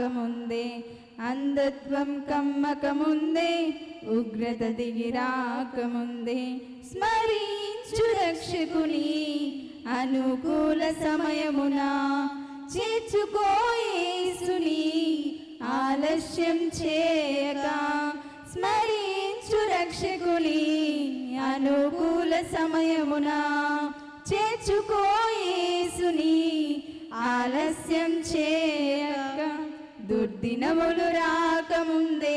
రాకముందే అంధత్వం కమ్మకముందే ఉగ్రత దిగి రాకముందే స్మరించు రక్షకుని అనుకూల సమయమున చేర్చుకోయేసుని ఆలస్యం చేయక స్మరించు రక్షకుని అనుకూల సమయమున చేర్చుకోయేసుని ఆలస్యం చే దుర్దినములు రాకముందే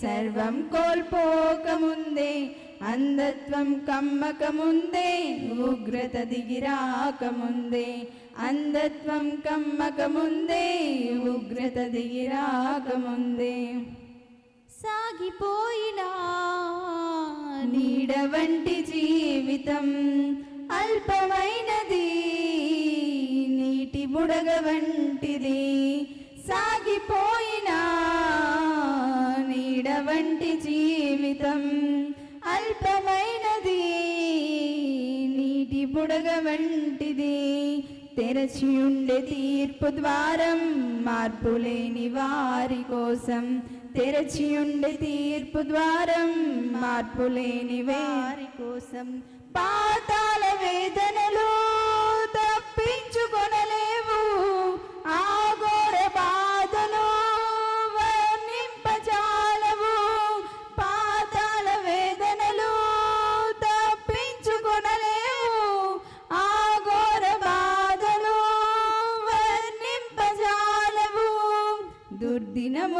సర్వం కోల్పోకముందే అంధత్వం కమ్మకముందే ఉగ్రత దిగి రాకముందే అంధత్వం కమ్మకముందే ఉగ్రత దిగి రాకముందే సాగిపోయినా నీడ వంటి జీవితం అల్పమైనది నీటి బుడగ వంటిది సాగిపోయినా నీడ వంటి జీవితం అల్పమైనది నీటి బుడగ వంటిది. తెరచి ఉండే తీర్పు ద్వారం మార్పు లేని వారి కోసం. తెరచి ఉండే తీర్పు ద్వారం మార్పు లేని వారి కోసం. పాతాల వేదనలు తప్పించుకొనలేవు.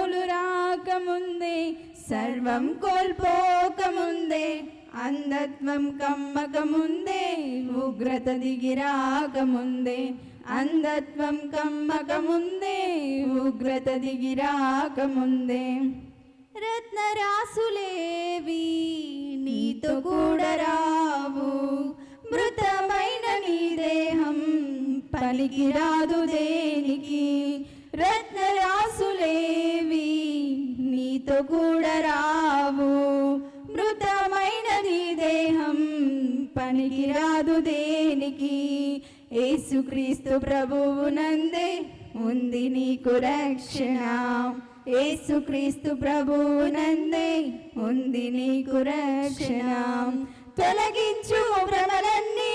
దుర్దినములు రాకముందే సర్వం కోల్పోకముందే అంధత్వం కమ్మకముందే ఉగ్రత దిగి రాకముందే అంధత్వం కమ్మకముందే ఉగ్రత దిగి రాకముందే రత్నరాసులేవి నీతో కూడా రావు మృతమైన నీ దేహం పలికిరాదు దేనికి. రత్న పనికిరాదు దేనికి? ఏసుక్రీస్తు ప్రభువు నందే ఉంది నీకు రక్షణ. ఏసుక్రీస్తు ప్రభువు నందే ఉంది నీకు రక్షణ. తొలగించు భ్రమలన్నీ.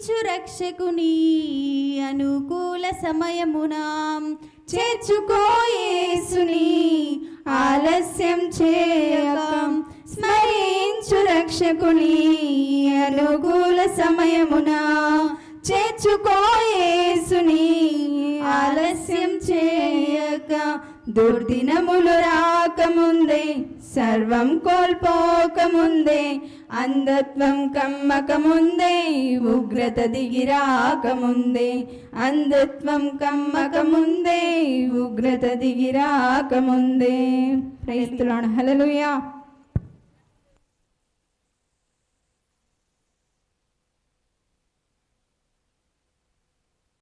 స్మరించు రక్షకుని అనుకూల సమయమున చేర్చుకోయేసుని ఆలస్యం చేయకం స్మరించు రక్షకుని అనుకూల సమయమున చేర్చుకోయేసుని ఆలస్యం చేయక దుర్దినములు రాకముందే సర్వం కోల్పోకముందే అంధత్వం కమ్మకముందే ఉగ్రత దిగిరాకముందే అంధత్వం కమ్మకముందే ఉగ్రత దిగిరాకముందే ప్రయత్నం హలలుయా